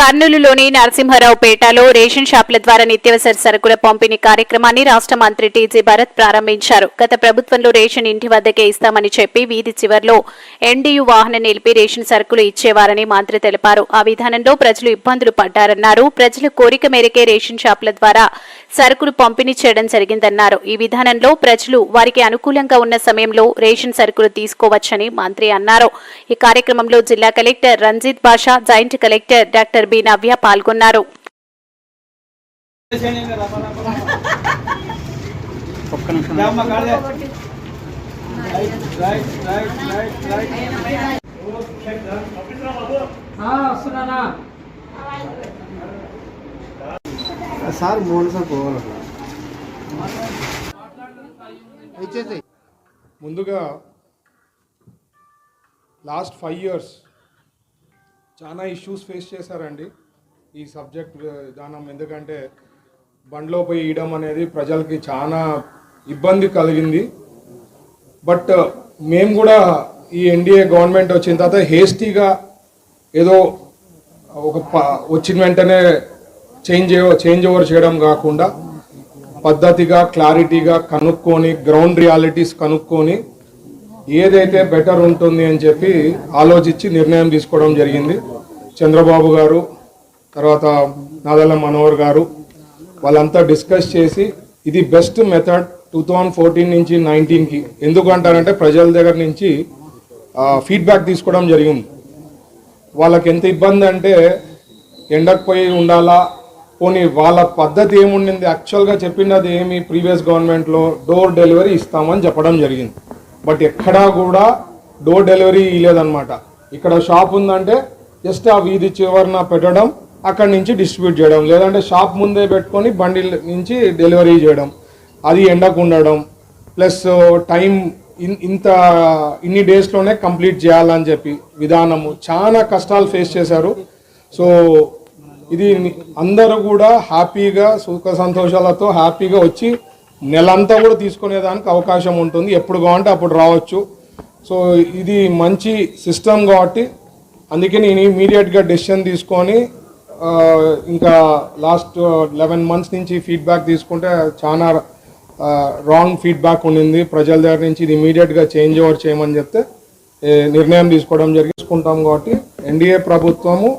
కర్నూలులోని నరసింహారావుపేటలో ration షాపుల ద్వారా నిత్యావసర సరుకుల పంపిణీ కార్యక్రమాన్ని రాష్ట్ర మంత్రి టీజీ భరత్ ప్రారంభించారు. గత ప్రభుత్వంలో రేషన్ ఇంటి వద్దకే ఇస్తామని చెప్పి వీధి చివరిలో ఎన్డీయూ వాహనం నిలిపి రేషన్ సరుకులు ఇచ్చేవారని మంత్రి తెలిపారు. ఆ విధానంలో ప్రజలు ఇబ్బందులు పడ్డారన్నారు. ప్రజల కోరిక మేరకే రేషన్ షాపుల ద్వారా సరుకులు పంపిణీ చేయడం జరిగిందన్నారు. ఈ విధానంలో ప్రజలు వారికి అనుకూలంగా ఉన్న సమయంలో రేషన్ సరుకులు తీసుకోవచ్చని మంత్రి అన్నారు. ఈ కార్యక్రమంలో జిల్లా collector Ranjith Basha joint collector doctor B Navya పాల్గొన్నారు ఒక్క నిమిషం రామ్మ కాడే. Right, right, right, right, right. ఆ, వస్తున్నానా సార్ మూడు సార్ పోవాలి ఇచ్చేసి ముందుగా లాస్ట్ ఫైవ్ ఇయర్స్ చాలా ఇష్యూస్ ఫేస్ చేశారండి. ఈ సబ్జెక్ట్ విధానం ఎందుకంటే బండ్లో పోయి ఇయడం అనేది ప్రజలకి చాలా ఇబ్బంది కలిగింది. బట్ మేము కూడా ఈ ఎన్డీఏ గవర్నమెంట్ వచ్చిన తర్వాత హేస్టీగా ఏదో ఒక ప- వచ్చిన వెంటనే చేంజ్ చేంజ్ ఓవర్ చేయడం కాకుండా పద్ధతిగా క్లారిటీగా కనుక్కొని గ్రౌండ్ రియాలిటీస్ కనుక్కొని ఏదైతే బెటర్ ఉంటుంది అని చెప్పి ఆలోచించి నిర్ణయం తీసుకోవడం జరిగింది. చంద్రబాబు గారు తర్వాత నాదల్ల మనోహర్ గారు వాళ్ళంతా డిస్కస్ చేసి ఇది best method two thousand fourteen నుంచి నైన్టీన్కి. ఎందుకంటారంటే ప్రజల దగ్గర నుంచి ఫీడ్బ్యాక్ తీసుకోవడం జరిగింది. వాళ్ళకి ఎంత ఇబ్బంది అంటే ఎండకు పోయి ఉండాలా పోనీ వాళ్ళ పద్ధతి ఏముండింది? యాక్చువల్గా చెప్పినది ఏమి? ప్రీవియస్ గవర్నమెంట్లో డోర్ డెలివరీ ఇస్తామని చెప్పడం జరిగింది. బట్ ఎక్కడా కూడా డోర్ డెలివరీ లేదనమాట ఇక్కడ షాప్ ఉందంటే జస్ట్ ఆ వీధి చివరన పెట్టడం అక్కడి నుంచి డిస్ట్రిబ్యూట్ చేయడం లేదంటే షాప్ ముందే పెట్టుకొని బండి నుంచి డెలివరీ చేయడం అది ఎండకు ఉండడం ప్లస్ టైం ఇన్- ఇంత ఇన్ని డేస్లోనే కంప్లీట్ చేయాలని చెప్పి విధానము చాలా కష్టాలు ఫేస్ చేశారు. సో ఇది అందరూ కూడా హ్యాపీగా సుఖ సంతోషాలతో హ్యాపీగా వచ్చి నెలంతా కూడా తీసుకునేదానికి అవకాశం ఉంటుంది. ఎప్పుడు కావాలంటే అప్పుడు రావచ్చు. సో ఇది మంచి సిస్టమ్ కాబట్టి అందుకే నేను ఇమీడియట్గా డెసిషన్ తీసుకొని ఇంకా లాస్ట్ లెవెన్ మంత్స్ నుంచి ఫీడ్బ్యాక్ తీసుకుంటే చాలా రాంగ్ ఫీడ్బ్యాక్ ఉండింది. ప్రజల దగ్గర నుంచి ఇది ఇమీడియట్గా చేంజ్ ఓవర్ చేయమని చెప్తే నిర్ణయం తీసుకోవడం జరిగి తీసుకుంటాం కాబట్టి ఎన్డీఏ ప్రభుత్వము